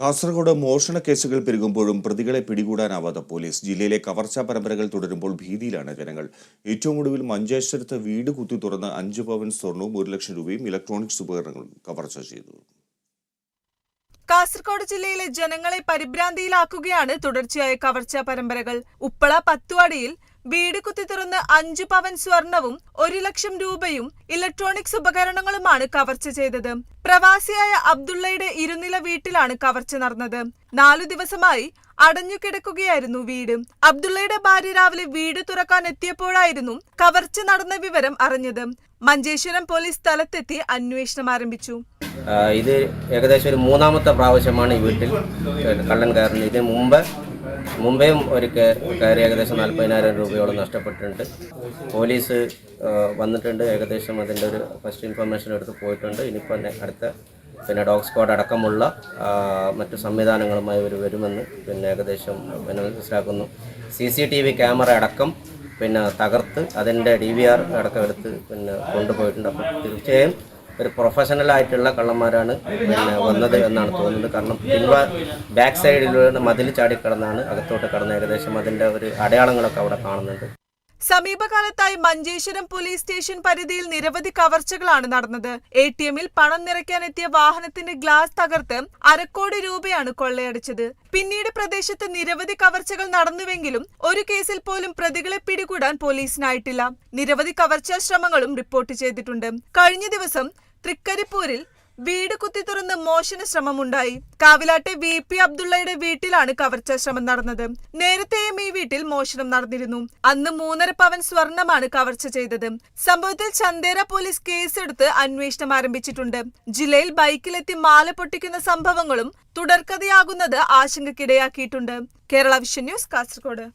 കാസർഗോഡ് മോഷണ കേസുകൾ പെരുകുമ്പോഴും പ്രതികളെ പിടികൂടാനാവാത്ത പോലീസ് ജില്ലയിലെ കവർച്ചാ പരമ്പരകൾ തുടരുമ്പോൾ ഭീതിയിലാണ് ജനങ്ങൾ. ഏറ്റവും ഒടുവിൽ മഞ്ചേശ്വരത്ത് വീട് കുത്തി തുറന്ന് അഞ്ച് പവൻ സ്വർണവും ഒരു ലക്ഷം രൂപയും ഇലക്ട്രോണിക്സ് ഉപകരണങ്ങളും കവർച്ച ചെയ്തു. കാസർഗോഡ് ജില്ലയിലെ ജനങ്ങളെ പരിഭ്രാന്തിയിലാക്കുകയാണ് തുടർച്ചയായ കവർച്ചാ പരമ്പരകൾ. ഉപ്പള പത്തുവാടിയിൽ വീട് കുത്തി തുറന്ന് അഞ്ചു പവൻ സ്വർണവും ഒരു ലക്ഷം രൂപയും ഇലക്ട്രോണിക്സ് ഉപകരണങ്ങളുമാണ് കവർച്ച ചെയ്തത്. പ്രവാസിയായ അബ്ദുള്ളയുടെ ഇരുനില വീട്ടിലാണ് കവർച്ച നടന്നത്. നാലു ദിവസമായി അടഞ്ഞു കിടക്കുകയായിരുന്നു വീട്. അബ്ദുള്ളയുടെ ഭാര്യ രാവിലെ വീട് തുറക്കാൻ എത്തിയപ്പോഴായിരുന്നു കവർച്ച നടന്ന വിവരം അറിഞ്ഞത്. മഞ്ചേശ്വരം പോലീസ് സ്ഥലത്തെത്തി അന്വേഷണം ആരംഭിച്ചു. ഇത് ഏകദേശം ഒരു മൂന്നാമത്തെ പ്രാവശ്യമാണ് ഈ വീട്ടിൽ കള്ളൻ കയറുന്നത്. ഇതിന് മുമ്പ് മുമ്പേയും ഒരു കയറി ഏകദേശം നാൽപ്പതിനായിരം രൂപയോളം നഷ്ടപ്പെട്ടിട്ടുണ്ട്. പോലീസ് വന്നിട്ടുണ്ട്. ഏകദേശം അതിന്റെ ഒരു ഫസ്റ്റ് ഇൻഫർമേഷൻ എടുത്ത് പോയിട്ടുണ്ട്. ഇനിയിപ്പോൾ അടുത്ത പിന്നെ ഡോഗ് സ്ക്വാഡ് അടക്കമുള്ള മറ്റു സംവിധാനങ്ങളുമായി ഇവർ വരുമെന്ന് പിന്നെ ഏകദേശം പിന്നെ മനസ്സിലാക്കുന്നു. C C T V camera അടക്കം പിന്നെ തകർത്ത് അതിന്റെ ഡി വി ആർ അടക്കം എടുത്ത് പിന്നെ കൊണ്ടുപോയിട്ടുണ്ട്. അപ്പോൾ തീർച്ചയായും ഒരു പ്രൊഫഷണൽ ആയിട്ടുള്ള കള്ളന്മാരാണ് പിന്നെ വന്നത് എന്നാണ് തോന്നുന്നത്. കാരണം പിൻവാ ബാക്ക് സൈഡിലൂടെ മതിൽ ചാടി കടന്നാണ് അകത്തോട്ട് കടന്ന് ഏകദേശം അതിന്റെ ഒരു അടയാളങ്ങളൊക്കെ അവിടെ കാണുന്നുണ്ട്. സമീപകാലത്തായി മഞ്ചേശ്വരം പോലീസ് സ്റ്റേഷൻ പരിധിയിൽ നിരവധി കവർച്ചകളാണ് നടന്നത്. എ ടി എമ്മിൽ പണം നിറയ്ക്കാനെത്തിയ വാഹനത്തിന്റെ ഗ്ലാസ് തകർത്ത് അരക്കോടി രൂപയാണ് കൊള്ളയടിച്ചത്. പിന്നീട് പ്രദേശത്ത് നിരവധി കവർച്ചകൾ നടന്നുവെങ്കിലും ഒരു കേസിൽ പോലും പ്രതികളെ പിടികൂടാൻ പോലീസിനായിട്ടില്ല. നിരവധി കവർച്ചാ ശ്രമങ്ങളും റിപ്പോർട്ട് ചെയ്തിട്ടുണ്ട്. കഴിഞ്ഞ ദിവസം തൃക്കരിപ്പൂരിൽ വീട് കുത്തി തുറന്ന് മോഷണ ശ്രമമുണ്ടായി. കാവിലാട്ടെ വി പി അബ്ദുള്ളയുടെ വീട്ടിലാണ് കവർച്ചാ ശ്രമം നടന്നത്. നേരത്തെയും ഈ വീട്ടിൽ മോഷണം നടന്നിരുന്നു. അന്ന് മൂന്നര പവൻ സ്വർണമാണ് കവർച്ച ചെയ്തത്. സംഭവത്തിൽ ചന്ദേര പോലീസ് കേസെടുത്ത് അന്വേഷണം ആരംഭിച്ചിട്ടുണ്ട്. ജില്ലയിൽ ബൈക്കിലെത്തി മാല പൊട്ടിക്കുന്ന സംഭവങ്ങളും തുടർക്കഥയാകുന്നത് ആശങ്കക്കിടയാക്കിയിട്ടുണ്ട്. Kerala vision news Kasaragod.